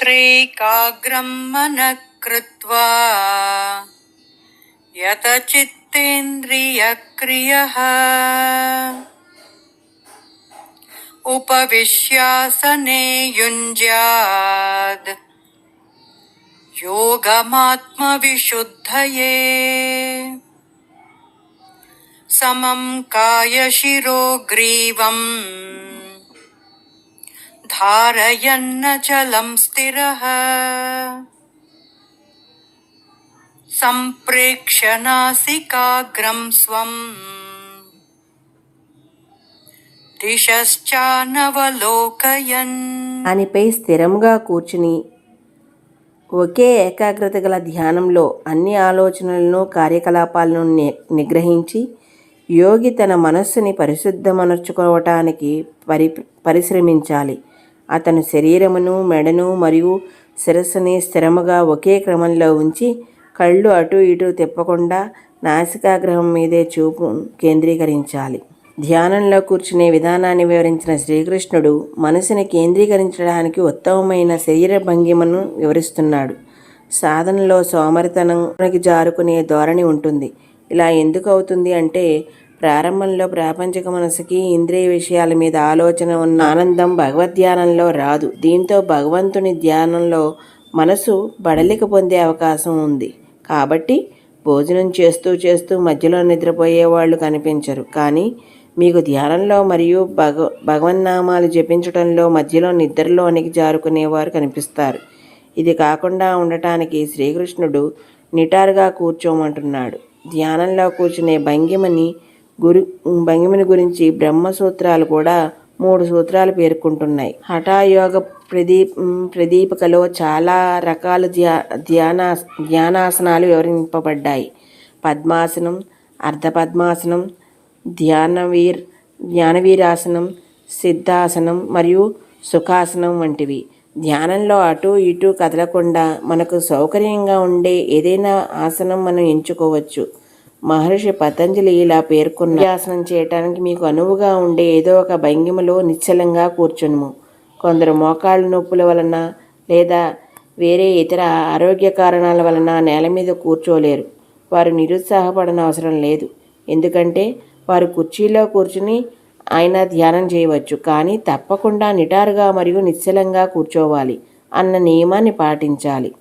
तत्रैकाग्रं मनः कृत्वा यतचित्तेन्द्रियक्रियः उपविश्यासने युञ्ज्याद् योगमात्मविशुद्धये। समं कायशिरो ग्रीवम् धारयन्नचलं स्थिरः सम्प्रेक्ष्य नासिकाग्रं स्वम् दिशश्चानवलोकयन् దానిపై స్థిరంగా కూర్చుని ఒకే ఏకాగ్రత గల ధ్యానంలో అన్ని ఆలోచనలను కార్యకలాపాలను ని- నిగ్రహించి యోగి తన మనస్సుని పరిశుద్ధమనర్చుకోవటానికి పరి పరిశ్రమించాలి అతను శరీరమును మెడను మరియు శిరస్సుని స్థిరముగా ఒకే క్రమంలో ఉంచి కళ్ళు అటు ఇటు తిప్పకుండా నాసికాగ్రహం మీదే చూపు కేంద్రీకరించాలి. ధ్యానంలో కూర్చునే విధానాన్ని వివరించిన శ్రీకృష్ణుడు మనసుని కేంద్రీకరించడానికి ఉత్తమమైన శరీర భంగిమను వివరిస్తున్నాడు. సాధనలో సోమరితనంకి జారుకునే ధోరణి ఉంటుంది. ఇలా ఎందుకు అవుతుంది అంటే ప్రారంభంలో ప్రాపంచిక మనసుకి ఇంద్రియ విషయాల మీద ఆలోచన ఉన్న ఆనందం భగవద్ధ్యానంలో రాదు. దీంతో భగవంతుని ధ్యానంలో మనసు బడలిక పొందే అవకాశం ఉంది. కాబట్టి భోజనం చేస్తూ చేస్తూ మధ్యలో నిద్రపోయే వాళ్ళు కనిపించరు. కానీ మీకు ధ్యానంలో మరియు భగ భగవన్నామాలు జపించడంలో మధ్యలో నిద్రలోనికి జారుకునేవారు కనిపిస్తారు. ఇది కాకుండా ఉండటానికి శ్రీకృష్ణుడు నిటారుగా కూర్చోమంటున్నాడు. ధ్యానంలో కూర్చునే భంగిమని గురు భంగిమని గురించి బ్రహ్మసూత్రాలు కూడా మూడు సూత్రాలు పేర్కొంటున్నాయి. హఠాయోగ ప్రదీప్ ప్రదీపికలో చాలా రకాల ధ్యా ధ్యానా ధ్యానాసనాలు వివరింపబడ్డాయి. పద్మాసనం అర్ధపద్మాసనం ధ్యానవీర్ జ్ఞానవీరాసనం సిద్ధాసనం మరియు సుఖాసనం వంటివి. ధ్యానంలో అటు ఇటు కదలకుండా మనకు సౌకర్యంగా ఉండే ఏదైనా ఆసనం మనం ఎంచుకోవచ్చు. మహర్షి పతంజలి ఇలా పేర్కొన్న ఆసనం చేయటానికి మీకు అనువుగా ఉండే ఏదో ఒక భంగిమలో నిశ్చలంగా కూర్చునుము. కొందరు మోకాళ్ళ నొప్పుల వలన లేదా వేరే ఇతర ఆరోగ్య కారణాల వలన నేల మీద కూర్చోలేరు. వారు నిరుత్సాహపడన అవసరం లేదు. ఎందుకంటే వారు కుర్చీలో కూర్చుని ఆయన ధ్యానం చేయవచ్చు. కానీ తప్పకుండా నిటారుగా మరియు నిశ్చలంగా కూర్చోవాలి అన్న నియమాన్ని పాటించాలి.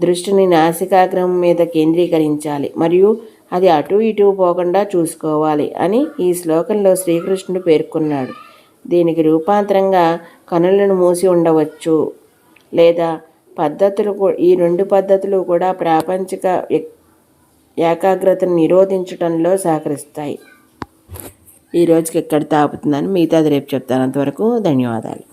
దృష్టిని నాసికాగ్రహం మీద కేంద్రీకరించాలి. మరియు అది అటు ఇటు పోకుండా చూసుకోవాలి అని ఈ శ్లోకంలో శ్రీకృష్ణుడు పేర్కొన్నాడు. దీనికి రూపాంతరంగా కనులను మూసి ఉండవచ్చు. లేదా పద్ధతులు ఈ రెండు పద్ధతులు కూడా ప్రాపంచిక ఎక్- ఏకాగ్రతను నిరోధించడంలో సహకరిస్తాయి. ఈ రోజుకి ఎక్కడ తాపుతుందని మిగతాది రేపు చెప్తాను. అంతవరకు ధన్యవాదాలు.